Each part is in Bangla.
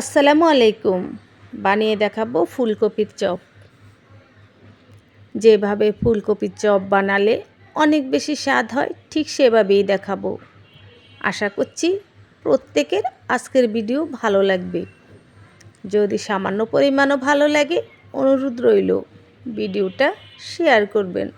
আসসালামু আলাইকুম। বানিয়ে দেখাবো ফুলকপির চপ। যেভাবে ফুলকপির চপ বানালে অনেক বেশি স্বাদ হয়, ঠিক সেভাবেই দেখাবো। আশা করছি প্রত্যেকের আজকের ভিডিও ভালো লাগবে। যদি সামান্য পরিমাণও ভালো লাগে, অনুরোধ রইল, ভিডিওটা শেয়ার করবেন।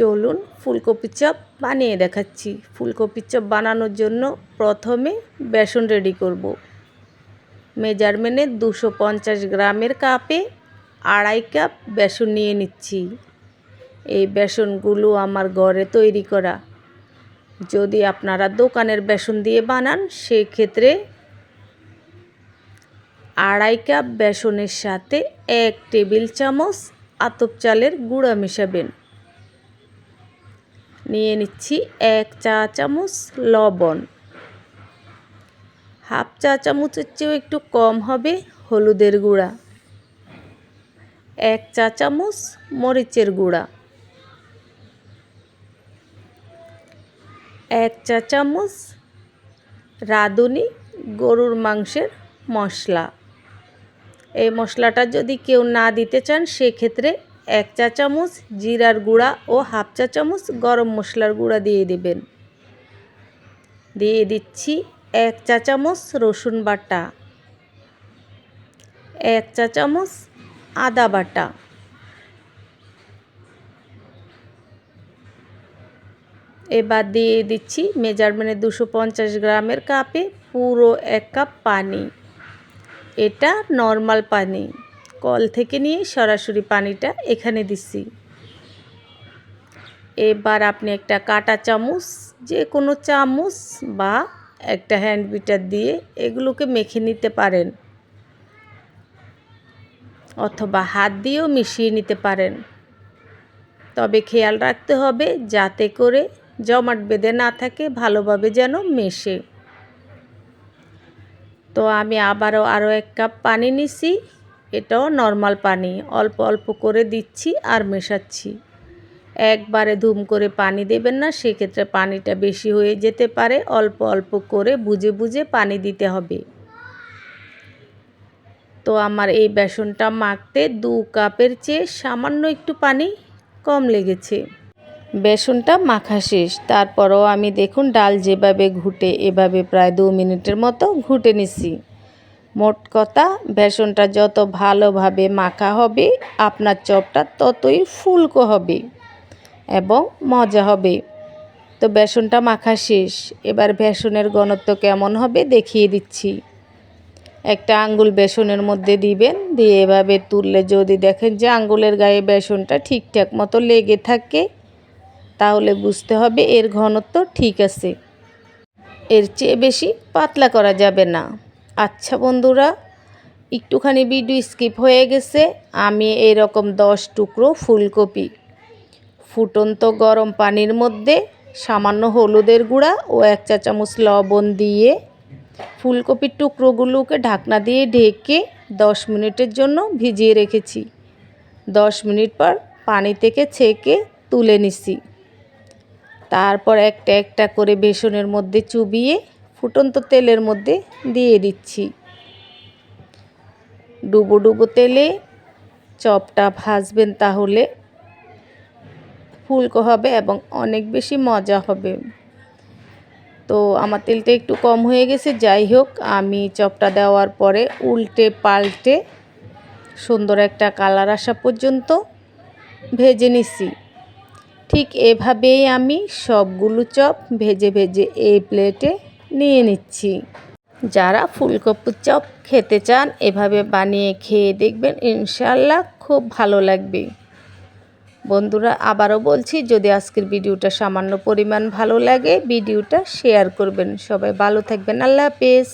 চলুন ফুলকপির চপ বানিয়ে দেখাচ্ছি। ফুলকপির চপ বানানোর জন্য প্রথমে বেসন রেডি করব। মেজারমেন্টে দুশো পঞ্চাশ গ্রামের কাপে আড়াই কাপ বেসন নিয়ে নিচ্ছি। এই বেসনগুলো আমার ঘরে তৈরি করা। যদি আপনারা দোকানের বেসন দিয়ে বানান, সেক্ষেত্রে আড়াই কাপ বেসনের সাথে এক টেবিল চামচ আতপ চালের গুঁড়া মেশাবেন। নিয়ে নিচ্ছি এক চা চামচ লবণ। হাফ চা চামচের চেয়েও একটু কম হবে হলুদের গুঁড়া। এক চা চামচ মরিচের গুঁড়া। এক চা চামচ রাঁধুনি গরুর মাংসের মশলা। এই মশলাটা যদি কেউ না দিতে চান, সেক্ষেত্রে এক চা চামচ জিরার গুঁড়া ও হাফ চা চামচ গরম মশলার গুঁড়া দিয়ে দেবেন। দিয়ে দিচ্ছি এক চা চামচ রসুন বাটা, এক চা চামচ আদা বাটা, এবার দিয়ে দিচ্ছি মেজারমেন্টে দুশো পঞ্চাশ গ্রামের কাপে পুরো এক কাপ পানি। এটা নর্মাল পানি। কল থেকে নিয়ে সরাসরি পানিটা এখানে দিচ্ছি এবার আপনি একটা কাটা চামচ যে কোনো চামচ বা একটা হ্যান্ড বিটার দিয়ে এগুলোকে মেখে নিতে পারেন অথবা হাত দিয়েও মিশিয়ে নিতে পারেন। তবে খেয়াল রাখতে হবে যাতে করে জমাট বেঁধে না থাকে, ভালোভাবে যেন মেশে। তো আমি আবারও আরও এক কাপ পানি নিছি। এটাও নর্মাল পানি। অল্প অল্প করে দিচ্ছি আর মেশাচ্ছি। একবারে ধুম করে পানি দেবেন না, সেক্ষেত্রে পানিটা বেশি হয়ে যেতে পারে। অল্প অল্প করে বুঝে বুঝে পানি দিতে হবে। তো আমার এই বেসনটা মাখতে দু কাপের চেয়ে সামান্য একটু পানি কম লেগেছে। বেসনটা মাখা শেষ। তারপরও আমি দেখুন ডাল যেভাবে ঘুটে, এভাবে প্রায় দু মিনিটের মতো ঘুটে নিছি। মোট কথা, বেসনটা যত ভালোভাবে মাখা হবে, আপনার চপটা ততই ফুলকো হবে এবং মজা হবে। তো বেসনটা মাখা শেষ। এবার বেসনের ঘনত্ব কেমন হবে দেখিয়ে দিচ্ছি। একটা আঙ্গুল বেসনের মধ্যে দিবেন, দিয়ে এভাবে তুললে যদি দেখেন যে আঙ্গুলের গায়ে বেসনটা ঠিকঠাক মতো লেগে থাকে, তাহলে বুঝতে হবে এর ঘনত্ব ঠিক আছে। এর চেয়ে বেশি পাতলা করা যাবে না। আচ্ছা বন্ধুরা, একটুখানি ভিডিও স্কিপ হয়ে গেছে। আমি এরকম দশ টুকরো ফুলকপি ফুটন্ত গরম পানির মধ্যে, সামান্য হলুদের গুঁড়া ও এক চা চামচ লবণ দিয়ে ফুলকপির টুকরোগুলোকে ঢাকনা দিয়ে ঢেকে দশ মিনিটের জন্য ভিজিয়ে রেখেছি। দশ মিনিট পর পানি থেকে ছেঁকে তুলে নিছি। তারপর একটা একটা করে বেসনের মধ্যে চুবিয়ে ফুটন্ত তেলের মধ্যে দিয়ে দিচ্ছি। ডুবো ডুবো তেলে চপটা ভাজবেন তাহলে ফুলকো হবে এবং অনেক বেশি মজা হবে। তো আমার তেলটা একটু কম হয়ে গেছে, যাই হোক, আমি চপটা দেওয়ার পরে উল্টে পাল্টে সুন্দর একটা কালার আসা পর্যন্ত ভেজে নিছি। ঠিক এভাবেই আমি সবগুলো চপ ভেজে ভেজে এই প্লেটে নিয়ে নিচ্ছি। যারা ফুলকপির চপ খেতে চান, এভাবে বানিয়ে খেয়ে দেখবেন ইনশাল্লাহ খুব ভালো লাগবে। বন্ধুরা, আবারও বলছি, যদি আজকের ভিডিওটা সামান্য পরিমাণ ভালো লাগে, ভিডিওটা শেয়ার করবেন। সবাই ভালো থাকবেন। আল্লাহ হাফেজ।